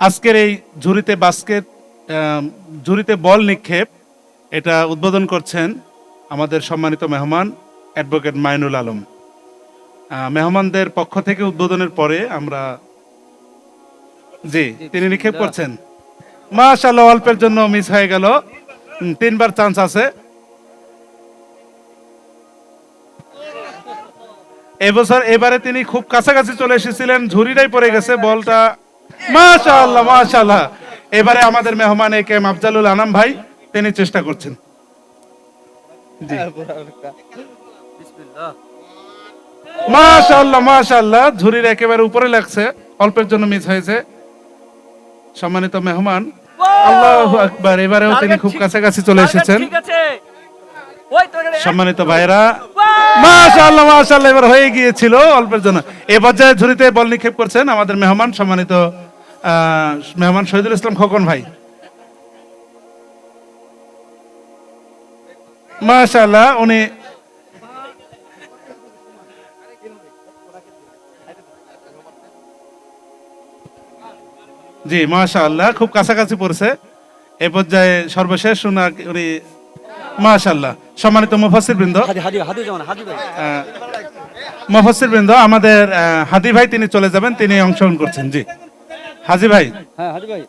আজকের এই ঝুড়িতে বাস্কেট ঝুড়িতে বল নিক্ষেপ এটা উদ্বোধন করছেন আমাদের সম্মানিত মেহমান অ্যাডভোকেট মাইনুল আলম। মেহমানদের পক্ষ থেকে উদ্বোধনের পরে আমরা জি তিনি নিক্ষেপ করছেন। মাশাল্লাহ অল্পের জন্য মিস হয়ে গেল। তিনবার চান্স আছে। এবছর এবারে তিনি খুব কাছাকাছি চলে এসেছিলেন ঝুড়িটাই পড়ে গেছে বলটা মাশাআল্লাহ মাশাআল্লাহ। এবারে আমাদের মেহমান A K M Afzalul Anam ভাই তিনি চেষ্টা করছেন। জি। মাশাআল্লাহ মাশাআল্লাহ ঝুড়ির একেবারে উপরে লাগছে অল্পের জন্য মিস হয়েছে। সম্মানিত মেহমান আল্লাহু আকবার এবারেও তিনি খুব কাছাকাছি চলে এসেছেন। সম্মানিত ভাইরা মাশাআল্লাহ মাশাআল্লাহ এবার হয়ে গিয়েছিল অল্পের জন্য। এ পর্যায়ে ঝুড়িতে বল নিক্ষেপ করছেন আমাদের মেহমান সম্মানিত মেহমান শহীদুল ইসলাম খোকন ভাই। মাশাআল্লাহ উনি জি মাশাআল্লাহ খুব কাছাকাছি পড়ছে। এ পর্যায়ে সর্বশেষ উনা উনি মাশাআল্লাহ সম্মানিত মুফাসসির বৃন্দ মুফাসসির বৃন্দ আমাদের হাদি ভাই তিনি চলে যাবেন তিনি অংশগ্রহণ করছেন জি। হাজি ভাই? হ্যাঁ হাদি ভাই।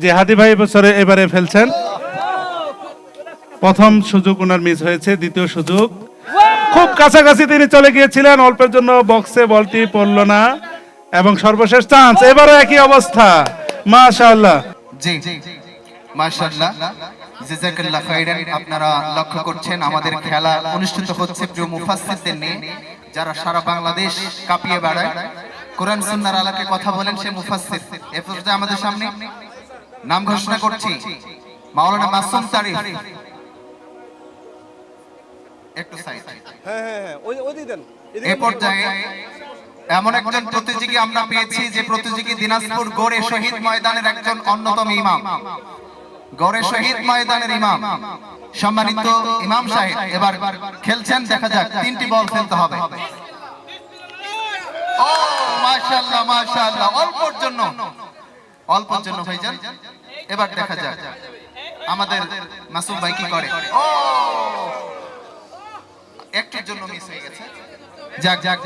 জি হাদি ভাই এবছরে এবারে ফেলছেন। প্রথম সুযোগ ওনার মিস হয়েছে দ্বিতীয় সুযোগ। খুব কাছাকাছি তিনি চলে গিয়েছিলেন অল্পের জন্য বক্সে বলটি পড়ল না। এবং সর্বশেষ চান্স এবারও একই অবস্থা। মাশাআল্লাহ। জি মাশাআল্লাহ। জাযাকাল্লাহ খাইরান আপনারা লক্ষ্য করছেন আমাদের খেলা অনুষ্ঠিত হচ্ছে প্রিয় মুফাসসিরদের নিয়ে যারা সারা বাংলাদেশ কাঁপিয়ে বেড়ায়। কোরআন সুন্নাহর আলোকে কথা বলেন সে মুফাসসির। এ পর্যায়ে আমাদের সামনে নাম ঘোষণা করছি মাওলানা মাসুম তারিফ। একটু সাইড হ্যাঁ হ্যাঁ হ্যাঁ ওই ওই দেন এ পর্যায়ে এমন একজন প্রতিযোগী আমরা পেয়েছি যে প্রতিযোগী দিনাজপুর গড়ে শহীদ ময়দানের একজন অন্যতম ইমাম। গড়ে শহীদ ময়দানের ইমাম। সম্মানিত ইমাম সাহেব এবার খেলছেন দেখা যাক তিনটি বল ফেলতে হবে। ও! মাশাআল্লাহ মাশাআল্লাহ। অল্পর জন্য। অল্পর জন্য, ভাইজান। এবার দেখা যাক। আমাদের মাসুম ভাই কি করে? ও! জন্য মিস হয়ে গেছে। যাক যাক।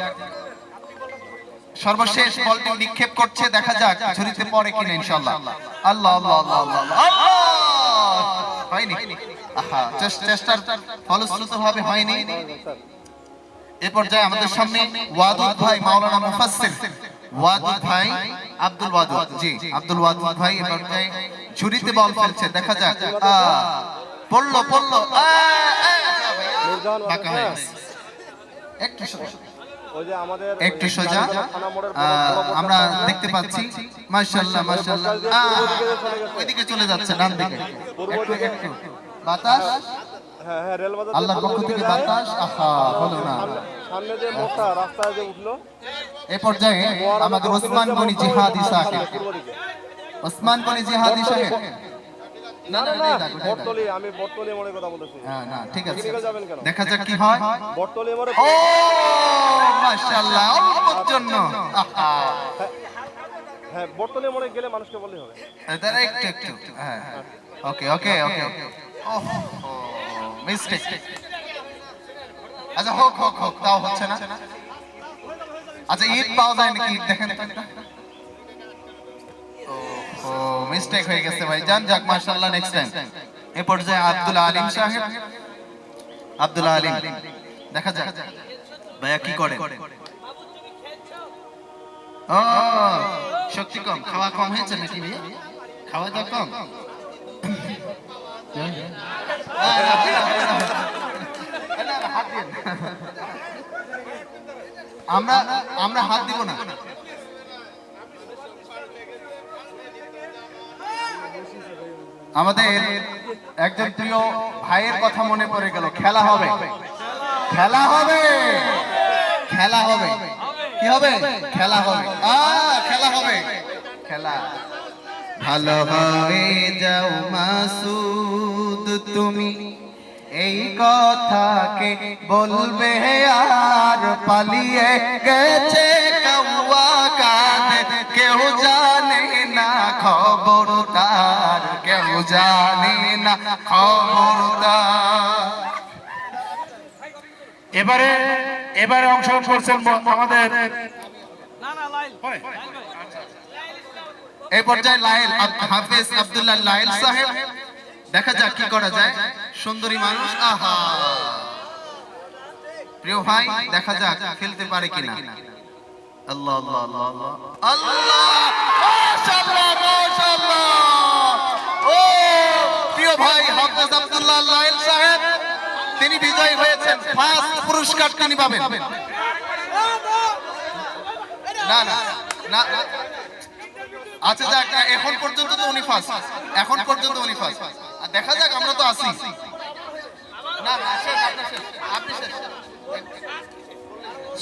সর্বশেষ বলটি নিক্ষেপ করছে। দেখা যাক ঝুড়িতে পড়ে কিনা, ইনশাআল্লাহ। আল্লাহ আল্লাহ আল্লাহ আল্লাহ আল্লাহ। আল্লাহ! হয়নি? আহা, চেষ্টার ফলশ্রুত ভাবে হয়নি। এ পর্যায়ে আমাদের সামনে ওয়াদুদ ভাই মাওলানা মুফাসসির। ওয়াদুদ ভাই আব্দুল ওয়াদুদ। জি আব্দুল ওয়াদুদ ভাই এ পর্যায়ে ঝুড়িতে বল ফেলছে দেখা যাক। পড়ল পড়ল। বাঁকা হয়ে গেছে। একটু সোজা। ওই যে আমাদের একটু সোজা। আমরা দেখতে পাচ্ছি। মাশাআল্লাহ মাশাআল্লাহ। ওইদিকে চলে যাচ্ছে ডান দিকে। একটু একটু। বাতাস। হ্যাঁ হ্যাঁ আল্লাহর পক্ষ থেকে বাতাস? আহা হলো না। সামনে যে মোটা রাস্তায় যে উঠল এ পর্যায়ে আমাদের ওসমান গনি জিহাদি সাহেব। ওসমান গনি জিহাদি সাহেব। না না না না বটতলি আমি বটতলি মোড়ের কথা বলতেছি। হ্যাঁ না ঠিক আছে। দেখা যাক কি হয়। বটতলি মোড়ে ও মাশাআল্লাহ অল্পর জন্য। আহা। হ্যাঁ বটতলি মোড়ে গেলে মানুষকে বললেই হবে। দাঁড়া একটু একটু। হ্যাঁ ওকে ওকে ওকে। ওহ। মিস্টেক আচ্ছা হোক হোক হোক, তাও হচ্ছে না। আচ্ছা ঈদ পাওয়া যায় নাকি? ঈদ দেখেন ও মিস্টেক হয়ে গেছে ভাই। জান যাক, মাশাআল্লাহ নেক্সট টাইম এ পর্যায়ে আব্দুল আলিম সাহেব। আব্দুল আলিম, দেখা যাক। ভাইয়া, কি করে ও, শক্তি কম। খাওয়া কম হয়েছে নাকি ভাইয়া? খাওয়া দাওয়া কম? আমরা আমরা হাত দিব না। আমাদের একজন প্রিয় ভাইয়ের কথা মনে পড়ে গেল, খেলা হবে। খেলা হবে। খেলা হবে। কি হবে? খেলা হবে। খেলা হবে। খেলা। ভালো হয়ে যাও মাসুদ তুমি এই কথাকে বলবে আর পালিয়ে গেছে কৌয়া কেউ জানে না খবর তার কেউ জানে না খবর এবারে এবারে অংশগ্রহণ করছেন আমাদের। না না লাইল এই পর্যায়ে লাইল হাফেজ আব্দুল্লাহ লাইল সাহেব, দেখা যাক কি করা যায়। সুন্দরী মানুষ, আহা। প্রিয় ভাই, দেখা যাক খেলতে পারে কিনা। আল্লাহ আল্লাহ আল্লাহ আল্লাহ। আল্লাহ মাশাআল্লাহ মাশাআল্লাহ। ও, প্রিয় ভাই, হাফেজ আব্দুল্লাহ লাইল সাহেব, তিনি বিজয়ী হয়েছেন। ফার্স্ট পুরস্কার তিনি পাবেন। না না না। আচ্ছা যাক এখন পর্যন্ত তো উনি ফার্স্ট এখন পর্যন্ত উনি ফার্স্ট আর দেখা যাক আমরা তো আছি। না না শেষ আপনি শেষ আপনি শেষ।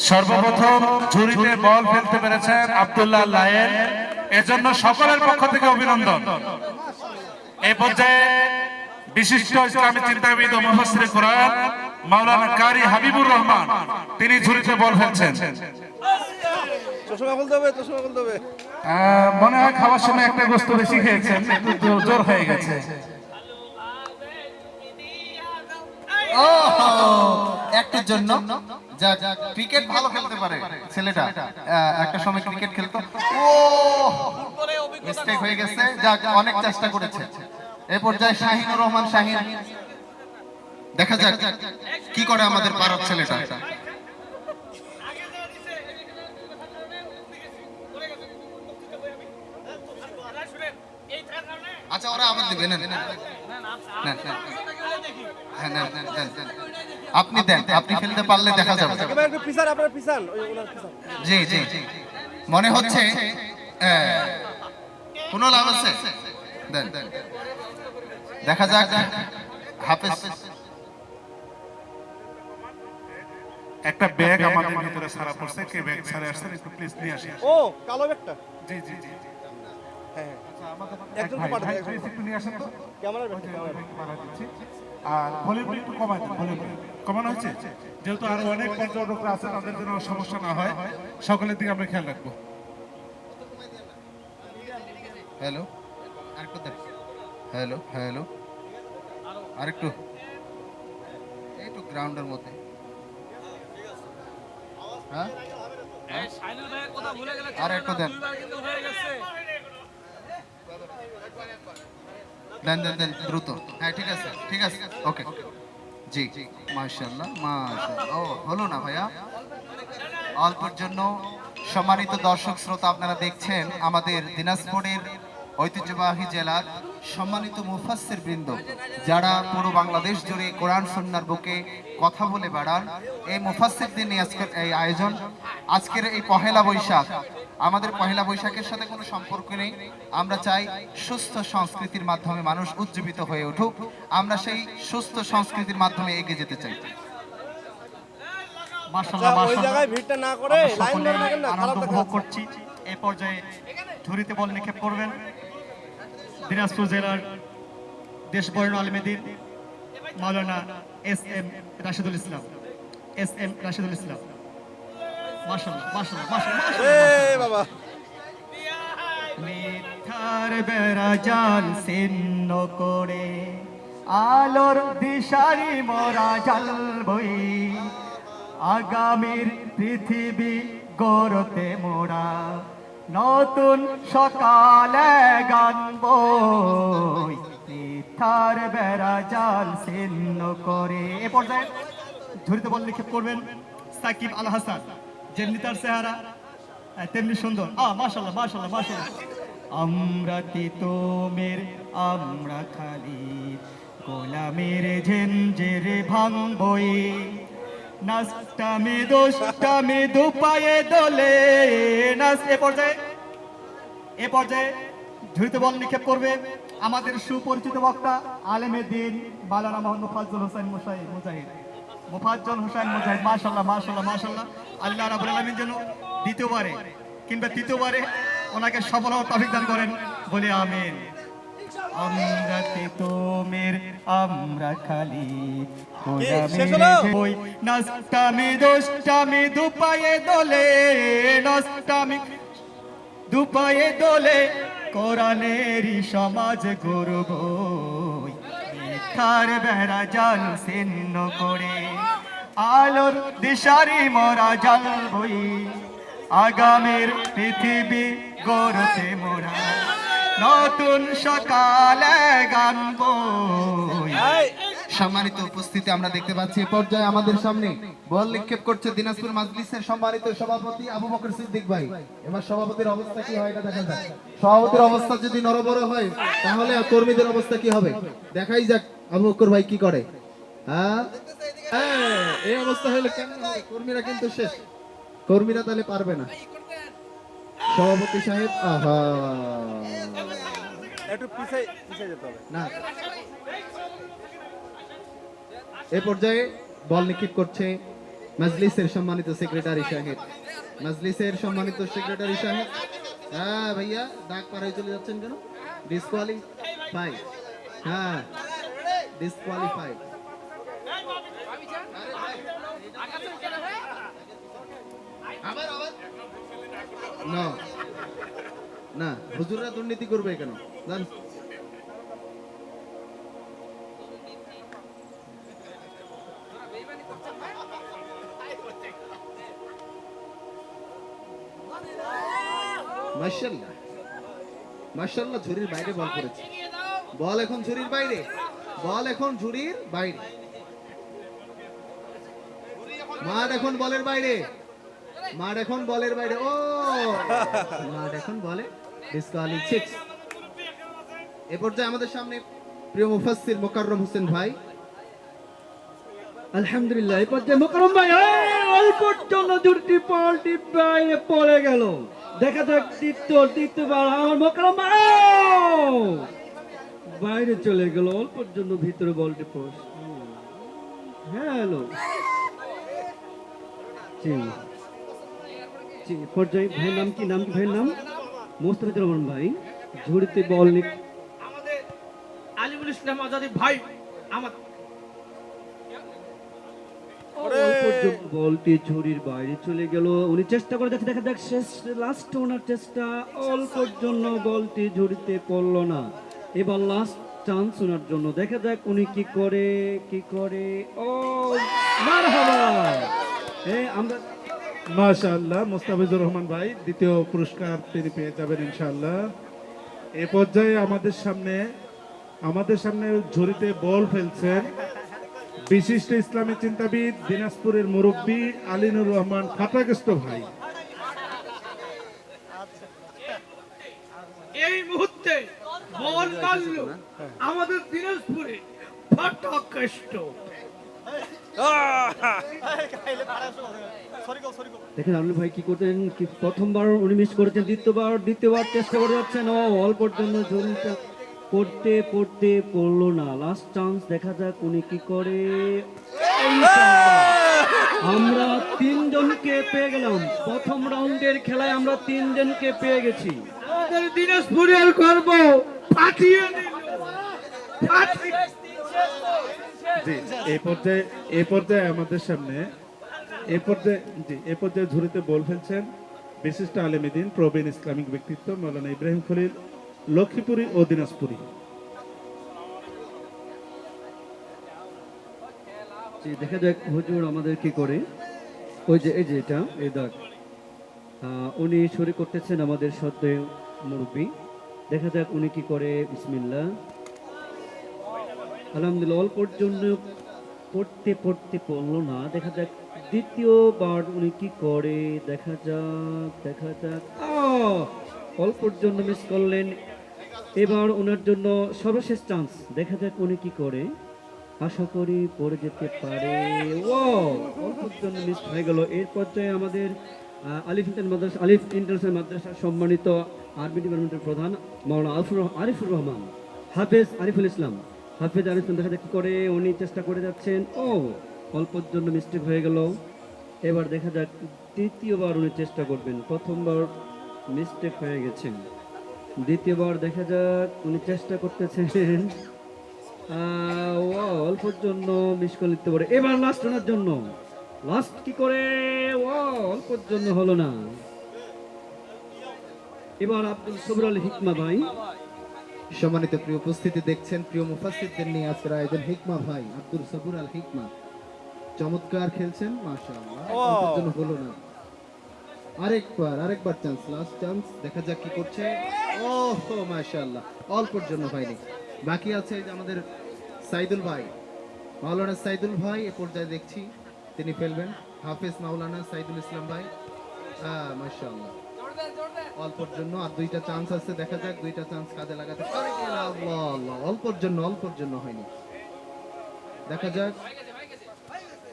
সর্বপ্রথম ঝুড়িতে বল ফেলতে পেরেছেন আব্দুল্লাহ লায়েন। এজন্য সকলের পক্ষ থেকে অভিনন্দন। এই পর্যায়ে বিশিষ্ট ইসলামী চিন্তাবিদ ও মুফাসসিরে কোরআন মাওলানা কারি হাবিবুর রহমান তিনি ঝুড়িতে বল ফেলছেন। চশমা খুলতে হবে চশমা খুলতে হবে। মনে হয় খাওয়ার সময় একটা গোস্ত বেশি খেয়েছেন জোর- হয়ে গেছে। সময় ক্রিকেট ও চেষ্টা করেছে। এই পর্যায়ে রহমান শাহিন। দেখা যাক কি করে আমাদের পাড়ার ছেলেটা। আচ্ছা ওরা আবার দিবে না হ্যাঁ। আপনি দেন আপনি খেলতে পারলে দেখা যাবে। জি জি মনে হচ্ছে কোনো লাভ আছে? দেন দেখা যাক হাফেজ। একটা ব্যাগ আমাদের ভিতরে সারা পড়ছে কে ব্যাগ সারা আসছেন একটু প্লিজ নিয়ে আসেন ও কালো ব্যাগটা। জি জি জি হ্যাঁ। পাঠাতে একটু নিয়ে আসেন তো। ক্যামেরার ব্যাগটা ক্যামেরার বাড়া দিচ্ছি। আর ভলিউম একটু দিন ভলিউম কমানো হচ্ছে? যেহেতু আরও অনেক পর্যটকরা আছে তাদের জন্য সমস্যা না হয়। সকলের দিকে আমরা খেয়াল রাখব। হ্যালো? আরেকটু দেন। হ্যালো? হ্যালো? আরেকটু। একটু গ্রাউন্ডের মধ্যে। হ্যাঁ? আর একটু দেন দুইবার কিন্তু হয়ে গেছে দেন দেন দেন, দ্রুত। হ্যাঁ ঠিক আছে ঠিক আছে। ওকে। জি মার্শাল্লাহ মার্শাল্লাহ ও, হলো না ভাইয়া? অল্পের জন্য সম্মানিত দর্শক শ্রোতা আপনারা দেখছেন আমাদের দিনাজপুরের ঐতিহ্যবাহী জেলার সম্মানিত মুফাসসির বৃন্দ যারা পুরো বাংলাদেশ জুড়ে কোরআন সুন্নার বুকে কথা বলে বেড়ান এই মুফাসসিরদের নিয়ে আজকের এই আয়োজন আজকের এই পহেলা বৈশাখ আমাদের পহেলা বৈশাখের সাথে কোনো সম্পর্ক নেই। আমরা চাই সুস্থ সংস্কৃতির মাধ্যমে মানুষ উজ্জীবিত হয়ে উঠুক। আমরা সেই সুস্থ সংস্কৃতির মাধ্যমে এগিয়ে যেতে চাই। ওই জায়গায় ভিড়টা না করে লাইন ধরে থাকেন না খারাপ আনন্দ উপভোগ করছি। এই পর্যায়ে ঝুড়িতে বল নিক্ষেপ করবেন। দিনাজপুর জেলার দেশবর্ণ আলমেদিন Maulana S M Rashidul Islam. S M Rashidul Islam. মিথ্যার বেড়া জাল ছিন্ন করে আলোর দিশারি মোরা জ্বালবই আগামীর পৃথিবী গড়তে মোরা নতুন সকালে গানবই মিথ্যার বেড়া জাল ছিন্ন করে। এ পর্যায়ে ঝুড়িতে বল নিক্ষেপ করবেন সাকিব আল হাসান, যেমনি তার চেহারা তেমনি সুন্দর। আ মাশাল্লাহ মাশাল্লাহ মাশাল্লাহ আমরা তিতোমের আমরা খালি গোলামের ঝেঞ্জেরে ভাঙবই। বল নিক্ষেপ আমাদের সুপরিচিত বক্তা আলেমে দিন বালানা মোহাম্মদ ফাজল হোসেন মুসাহিদ মুজাহিদ। মুফাজ্জল হোসেন মুজাহিদ মাশাল্লাহ মাশাল্লাহ মাশাল্লাহ আল্লাহ রাবুল আলমিন যেন দ্বিতীয়বারে কিংবা তৃতীয়বারে ওনাকে সফল দান করেন, বলে আমিন। আমরা তিতোমের আমরা খালি নাস্তামি দোস্তামি দুপায়ে দোলে নাস্তামি দুপায়ে দোলে। কোরআনেরই সমাজ গর্ব মিথ্যার বেড়া জাল ছিন্ন করে। আলোর দিশারি মরা জাল বই আগামের পৃথিবী গড়তে মোরা। নতুন সকালে গান সম্মানিত উপস্থিতি আমরা দেখতে পাচ্ছি পর্যায়ে আমাদের সামনে বল নিক্ষেপ করছে দিনাজপুর মাজলিসের সম্মানিত সভাপতি আবু বকর সিদ্দিক ভাই। এবার সভাপতির অবস্থা কি হয় এটা দেখা যাক। সভাপতির অবস্থা যদি নরবড় হয় তাহলে কর্মীদের অবস্থা কি হবে? দেখাই যাক আবু বকর ভাই কি করে। হ্যাঁ? হ্যাঁ, এই অবস্থা হলে কেমন কর্মীরা কিন্তু শেষ। কর্মীরা তাহলে পারবে না। সভাপতি সাহেব আহা। একটু যেতে হবে। না। এ পর্যায়ে বল নিক্ষেপ করছে মজলিসের সম্মানিত সেক্রেটারি সাহেব। মজলিসের সম্মানিত সেক্রেটারি সাহেব। হ্যাঁ ভাইয়া দাগ পার হয়ে চলে যাচ্ছেন কেন? ডিসকোয়ালিফাই হ্যাঁ ডিসকোয়ালিফাই না। না, হুজুররা দুর্নীতি করবে কেন? জান। ঝুরির বাইরে বল করেছে। বল এখন ঝুরির বাইরে। বল এখন ঝুরির বাইরে। মাঠ এখন বলের বাইরে। মাঠ এখন বলের বাইরে। ও! মাঠ এখন বলে। আমাদের সামনে প্রিয় মুফাসসির মোকাররম হোসেন ভাই। আলহামদুলিল্লাহ মোকারম ভাই অল্পর জন্য দুটি বাইরে পড়ে গেল। দেখা যাক দ্বিতীয়, দ্বিতীয়বার আমার মোকারম ভাই বাইরে চলে গেল অল্পর জন্য ভিতরে বলটি পোস্ট হ্যালো। জি পর্যায়ে ভাইয়ের নাম কি? নাম কি ভাইয়ের নাম? মোস্তাফিজুর রহমান ভাই। ঝুড়িতে বল নিক আমাদের আলিমুল ইসলাম আজাদি ভাই আমার বলটি ঝুড়ির বাইরে চলে গেল। উনি চেষ্টা করে যাচ্ছে দেখা যাক শেষ লাস্ট ওনার চেষ্টা। অল্পর জন্য বলটি ঝুড়িতে পড়ল না। এবার লাস্ট চান্স ওনার জন্য। দেখা যাক উনি কি করে কি করে। ও মারহাবা! এ আমরা মাশাআল্লাহ মোস্তাফিজুর রহমান ভাই দ্বিতীয় পুরস্কার তিনি পেয়ে যাবেন ইনশাআল্লাহ। এ পর্যায়ে আমাদের সামনে আমাদের সামনে ঝুড়িতে বল ফেলছেন বিশিষ্ট ইসলামী চিন্তাবিদ দিনাজপুরের মুরব্বী আলিনুর রহমান খাতাকেষ্ট ভাই। এই মুহূর্তে বল মারল আমাদের দিনাজপুরে ফাটাকেষ্ট দেখেন আলু ভাই কি করতেন প্রথমবার উনি মিস করেছেন, দ্বিতীয়বার দ্বিতীয়বার চেষ্টা করে যাচ্ছেন। ও অল্পর জন্য ঝুড়িটা পড়তে পড়তে পড়ল না। লাস্ট চান্স দেখা যাক উনি কি করে। আমরা তিনজনকে পেয়ে গেলাম। প্রথম রাউন্ডের খেলায় আমরা তিনজনকে পেয়ে গেছি। দিনাজপুরের গর্ব ফাটিয়ে দিল জি এই পর্যায়ে এই পর্যায়ে আমাদের সামনে পর্যায়ে, জি এই পর্যায়ে ঝুড়িতে বল ফেলছেন বিশিষ্ট আলেমিদিন প্রবীণ ইসলামিক ব্যক্তিত্ব মৌলানা ইব্রাহিম খলিল, লক্ষ্মীপুরী ও দিনাজপুরী। দেখা যাক হুজুর আমাদের কি করে। ওই যে, এই যে এটা, এই দাগ। উনি শুরু করতেছেন আমাদের সত্য মুরব্বী। দেখা যাক উনি কি করে বিসমিল্লা আলহামদুলিল্লাহ অল্পর জন্য পড়তে পড়তে পড়ল না। দেখা যাক, দ্বিতীয়বার উনি কি করে, দেখা যাক দেখা যাক। অল্পর জন্য মিস করলেন। এবার ওনার জন্য সর্বশেষ চান্স দেখা যাক উনি কি করে। আশা করি পড়ে যেতে পারে। অল্পর জন্য মিস হয়ে গেল। এর পর্যায়ে আমাদের আলিফ মাদ্রাসা, আলিফ ইন্টারন্যাশনাল মাদ্রাসার সম্মানিত আরবি ডিপার্টমেন্টের প্রধান, মাওলানা আলফুর আরিফুর রহমান, হাফেজ আরিফুল ইসলাম। হাফেজ ইসলাম দেখা যাক করে। উনি চেষ্টা করে যাচ্ছেন। ও, অল্পর জন্য মিস্টেক হয়ে গেল। এবার দেখা যাক তৃতীয়বার উনি চেষ্টা করবেন। প্রথমবার মিস্টেক হয়ে গেছেন দ্বিতীয়বার দেখা যাক উনি চেষ্টা করতেছেন। অল্পর জন্য মিস করে নিতে পারে। এবার লাস্ট ওনার জন্য। লাস্ট কি করে? ও, অল্পর জন্য হলো না। এবার আব্দুল সবুর আল হিকমা ভাই। সম্মানিত প্রিয় উপস্থিতি দেখছেন প্রিয় মুফাসসিরদের নিয়ে আজকের আয়োজন হিকমা ভাই আব্দুল সবুর আল হিকমা। চমৎকার খেলছেন মাশাআল্লাহ। জন্য হলো না। আরেকবার আরেকবার চান্স লাস্ট চান্স দেখা যাক কি করছে। ও মাশাআল্লাহ। অল্পের জন্য হয়নি বাকি আছে আমাদের সাইদুল ভাই। মাওলানা সাইদুল ভাই এ পর্যায়ে দেখছি তিনি ফেলবেন। হাফেজ মাওলানা সাইদুল ইসলাম ভাই। হ্যাঁ মাশাআল্লাহ। অল্পর জন্য আর দুইটা চান্স আছে দেখা যাক দুইটা চান্স কাজে লাগাতে পারে কিনা। আল্লাহ আল্লাহ অল্পর জন্য অল্পর জন্য হয়নি। দেখা যাক।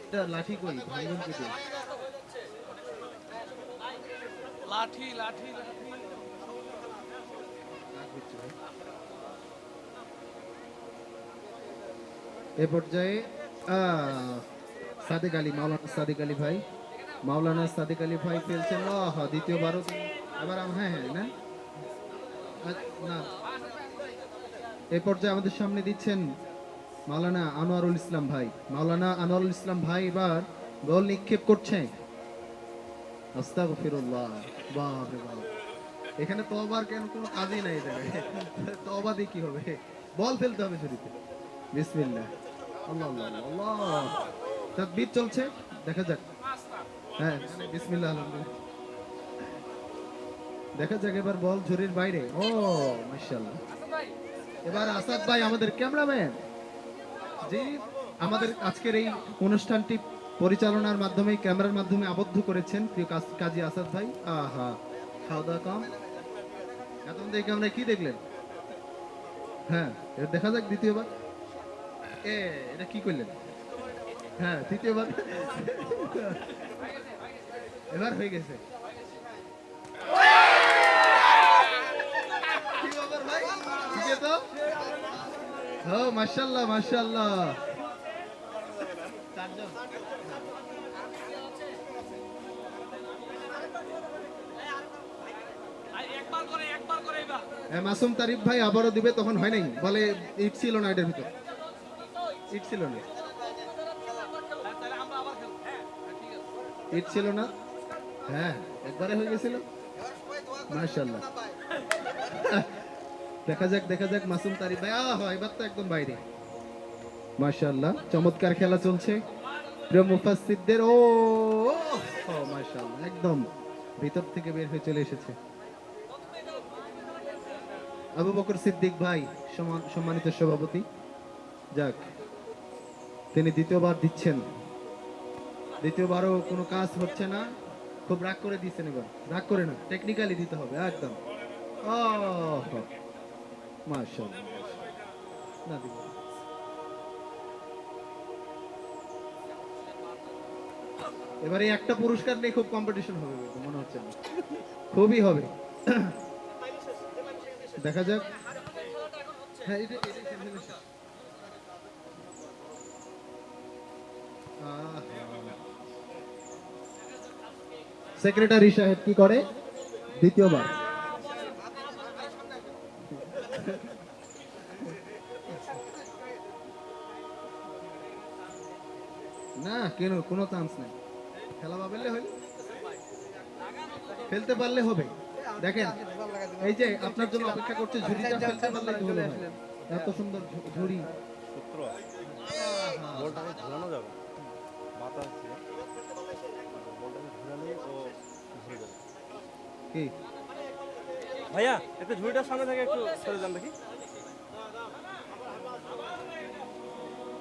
এটা লাঠি কই? ভাঙ্গন কেটে লাঠি লাঠি লাঠি। এ পর্যায়ে আহ, সাদেক আলী মাওলানা সাদেক আলী ভাই। মাওলানা সাদেক আলী ভাই ফেলছেন আহ, দ্বিতীয়বারও তিনি- আম- হ্যাঁ হ্যাঁ না না। এ পর্যায়ে আমাদের সামনে দিচ্ছেন মাওলানা আনোয়ারুল ইসলাম ভাই। মাওলানা আনোয়ারুল ইসলাম ভাই এবার বল নিক্ষেপ করছে। এখানে তওবার কেন কোনো কাজই নাই জায়গায় দিয়ে কি হবে? বল ফেলতে হবে ঝুড়িতে বিসমিল্লাহ। আল্লাহ আল্লাহ চলছে। দেখা যাক। হ্যাঁ বিসমিল্লাহ, আলহামদুলিল্লাহ। দেখা যাক এবার বল ঝুড়ির বাইরে। ও, মাশাআল্লাহ। এবার আসাদ ভাই আমাদের ক্যামেরাম্যান। জি, আমাদের আজকের এই অনুষ্ঠানটি পরিচালনার মাধ্যমে, ক্যামেরার মাধ্যমে আবদ্ধ করেছেন প্রিয় কাজী আসাদ ভাই। আহা খাওয়া দাওয়া কম। এখন দেখে আমরা কি দেখলেন? হ্যাঁ দেখা যাক দ্বিতীয়বার। এ, এটা কি করলেন? হ্যাঁ তৃতীয়বার। এবার হয়ে গেছে। ও এবার এ, মাসুম তারিফ ভাই আবারও দিবে তখন হয় নাই। বলে ইট ছিল না এটার ভিতর। ইট ছিল না। ইট ছিল না? হ্যাঁ একবারে হয়ে গেছিল। মাশাআল্লাহ। দেখা যাক দেখা যাক, মাসুম তারিফ ভাই। এবার তো একদম বাইরে। চমৎকার খেলা চলছে। প্রিয় ও একদম ভিতর থেকে বের হয়ে চলে এসেছে। আবু বকর সিদ্দিক ভাই সম্মানিত সভাপতি। যাক, তিনি দ্বিতীয়বার দিচ্ছেন। দ্বিতীয়বারও কোনো কাজ হচ্ছে না। খুব রাগ করে দিচ্ছেন এবার। রাগ করে না টেকনিক্যালি দিতে হবে, একদম। ও এবারে একটা পুরস্কার নিয়ে খুব কম্পিটিশন হবে মনে হচ্ছে খুবই হবে। দেখা যাক। হ্যাঁ। সেক্রেটারি সাহেব কি করে? দ্বিতীয়বার। না কেন? কোনো চান্স নেই। খেলা পাবেলে হইল। ফেলতে পারলে হবে। দেখেন এই যে আপনার জন্য অপেক্ষা করছে ঝুড়িটা ফেলতে পারলে হলো এত সুন্দর ঝুড়ি। সূত্র। বলটাকে ঘোরানো যাবে। বাতাস বলটাকে ঘোরালেই ও ঘুরে যাবে। কি? ভাইয়া একটু ঝুড়িটার সামনে থেকে একটু সরে যান দেখি।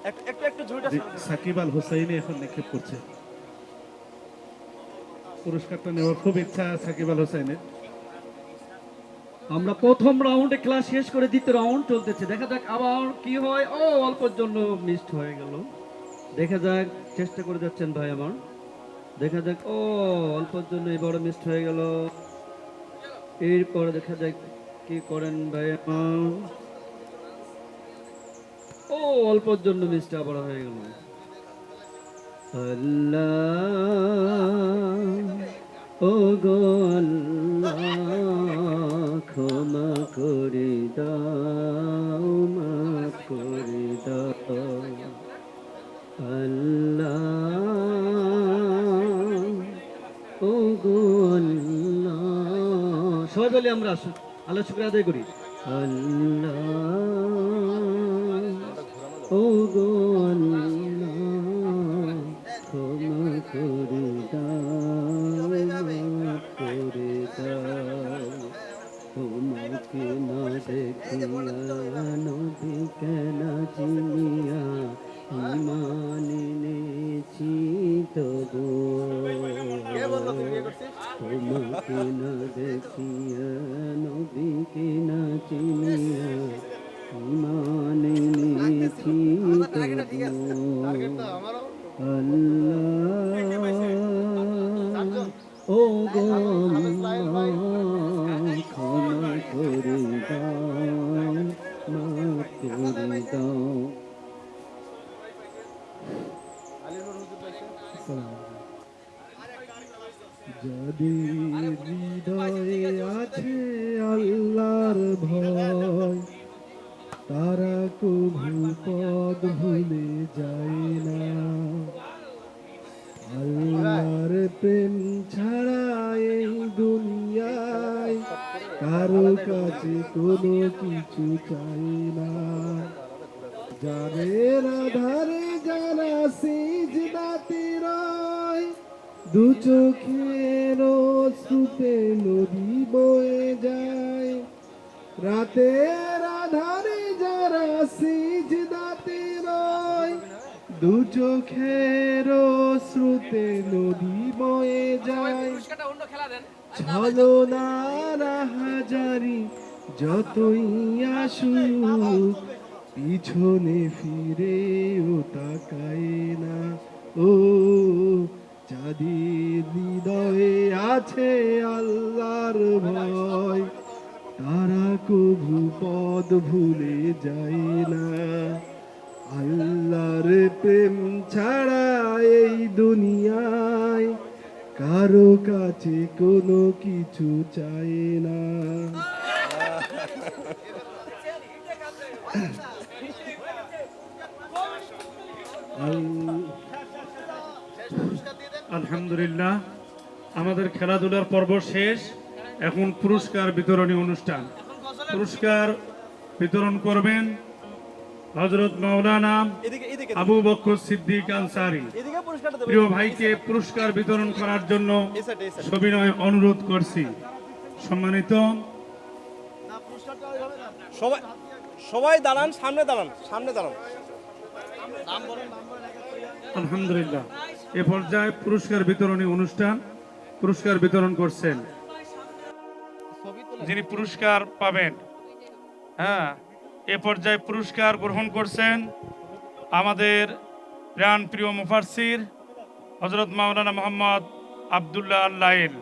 একটু একটু একটু ঝুড়িটা সাকিব আল হুসাইনি এখন নিক্ষেপ করছে। পুরস্কারটা নেওয়ার খুব ইচ্ছা সাকিব আল হুসাইনের। আমরা প্রথম রাউন্ডে খেলা শেষ করে দ্বিতীয় রাউন্ড চলতেছে। দেখা যাক আবার কি হয়। ও অল্পের জন্য মিসড হয়ে গেল। দেখা যাক চেষ্টা করে যাচ্ছেন ভাই আমার। দেখা যাক ও অল্পের জন্য এবারও মিসড হয়ে গেল। এরপরে দেখা যাক কি করেন ভাই আমার। অল্পের জন্য মিসড আবার হয়ে গেল। আল্লাহ ও গো আল্লাহ, ক্ষমা করে দাও, মাফ করে দাও। আল্লাহ ও গো আল্লাহ। সবাই বলি আমরা আল্লাহ শুক্র আদায় করি। আল্লাহ না চিনিয়া ইমান এনেছি তবু। তোমাকে না দেখিয়া নদীকে না চিনিয়া ইমান এনেছি তবু। আল্লাহ যাদের হৃদয়ে আছে আল্লাহর ভয় তারা কভু পদ ভুলে যায় না। আল্লাহর প্রেম ছাড়া এই দুনিয়ায় কারও কাছে কোনো কিছু চাই না। যাদের আধারে যারা সিজদাতে রয় দু চোখের শ্রুতে নদী বয়ে যায়। রাতের আধারে যারা সিজদাতে রয় দু চোখের শ্রুতে নদী বয়ে যায়। ছলো না হাজারি যতই আসুক পিছনে ফিরে ও তাকায় না। ও যাদের হৃদয়ে আছে আল্লাহর ভয় তারা কভু পদ ভুলে যায় না। আল্লাহর প্রেম ছাড়া এই দুনিয়ায় কারও কাছে কোনো কিছু চায় না আল- আলহামদুলিল্লাহ আমাদের খেলাধুলার পর্ব শেষ এখন পুরস্কার বিতরণী অনুষ্ঠান। পুরস্কার বিতরণ করবেন হজরত মাওলানা আবু বক্কর সিদ্দিক আনসারি। প্রিয় ভাইকে পুরস্কার বিতরণ করার জন্য সবিনয় অনুরোধ করছি। সম্মানিত সবাই সবাই দাঁড়ান সামনে দাঁড়ান সামনে দাঁড়ান। আলহামদুলিল্লাহ। এ পর্যায়ে পুরস্কার বিতরণী অনুষ্ঠান পুরস্কার বিতরণ করছেন। যিনি পুরস্কার পাবেন হ্যাঁ এ পর্যায়ে পুরস্কার গ্রহণ করছেন আমাদের প্রাণ প্রিয় মুফারসির হজরত মাওলানা মোহাম্মদ আবদুল্লাহ আল্লাহেল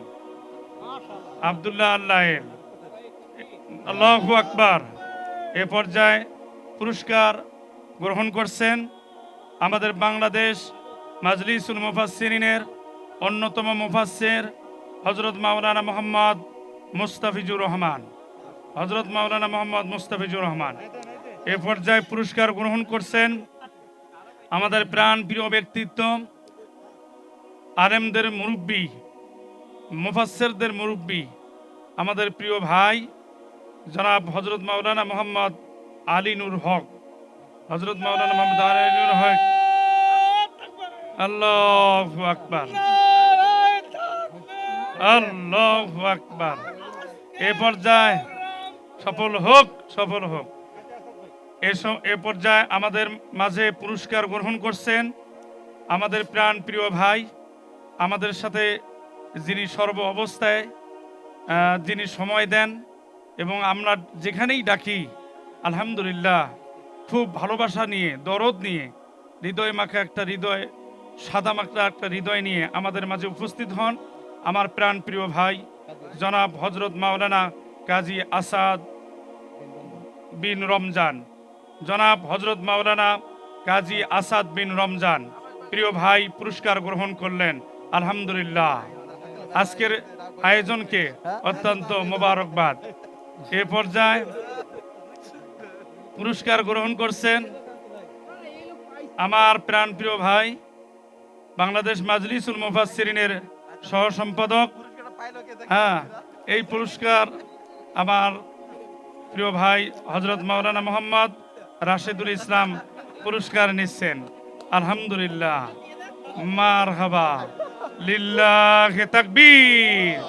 আবদুল্লাহ আল্লাহেল আল্লাহু আকবার। এ পর্যায়ে পুরস্কার গ্রহণ করছেন আমাদের বাংলাদেশ মাজলিসুল মুফাসসিরিনের অন্যতম মুফাসসির হজরত মাওলানা মোহাম্মদ মুস্তাফিজুর রহমান। হজরত মাওলানা মোহাম্মদ মুস্তাফিজুর রহমান। এ পর্যায়ে পুরস্কার গ্রহণ করছেন আমাদের প্রাণ প্রিয় ব্যক্তিত্ব, আলেমদের মুরব্বী, মুফাসসিরদের মুরব্বী, আমাদের প্রিয় ভাই জনাব হজরত মাওলানা মোহাম্মদ আলী নুর হক। হজরত মাওলানা মোহাম্মদ আলী হক আল্লাহ আকবার। আল্লাহ আকবার। এ পর্যায়ে সফল হোক সফল হোক। এ পর্যায়ে আমাদের মাঝে পুরস্কার গ্রহণ করছেন আমাদের প্রাণ প্রিয় ভাই, আমাদের সাথে যিনি সর্ব অবস্থায় যিনি সময় দেন এবং আমরা যেখানেই ডাকি, আলহামদুলিল্লাহ। খুব ভালোবাসা নিয়ে, দরদ নিয়ে, হৃদয় মাখা একটা হৃদয়, সাদা মাখা একটা হৃদয় নিয়ে আমাদের মাঝে উপস্থিত হন আমার প্রাণ প্রিয় ভাই, জনাব হজরত মাওলানা কাজী আসাদ বিন রমজান। জনাব হজরত মাওলানা কাজী আসাদ বিন রমজান, প্রিয় ভাই, পুরস্কার গ্রহণ করলেন, আলহামদুলিল্লাহ। আজকের আয়োজনকে অত্যন্ত মোবারকবাদ। এ পর্যায়ে পুরস্কার গ্রহণ করছেন আমার প্রাণপ্রিয় ভাই বাংলাদেশ মাজলিসুল মুফাসসিরিনের সহ সম্পাদক হ্যাঁ এই পুরস্কার আমার প্রিয় ভাই হজরত মাওলানা মোহাম্মদ রাশেদুল ইসলাম পুরস্কার নিচ্ছেন। আলহামদুলিল্লাহ। মার হাবা লিল্লাহ তাকবীর।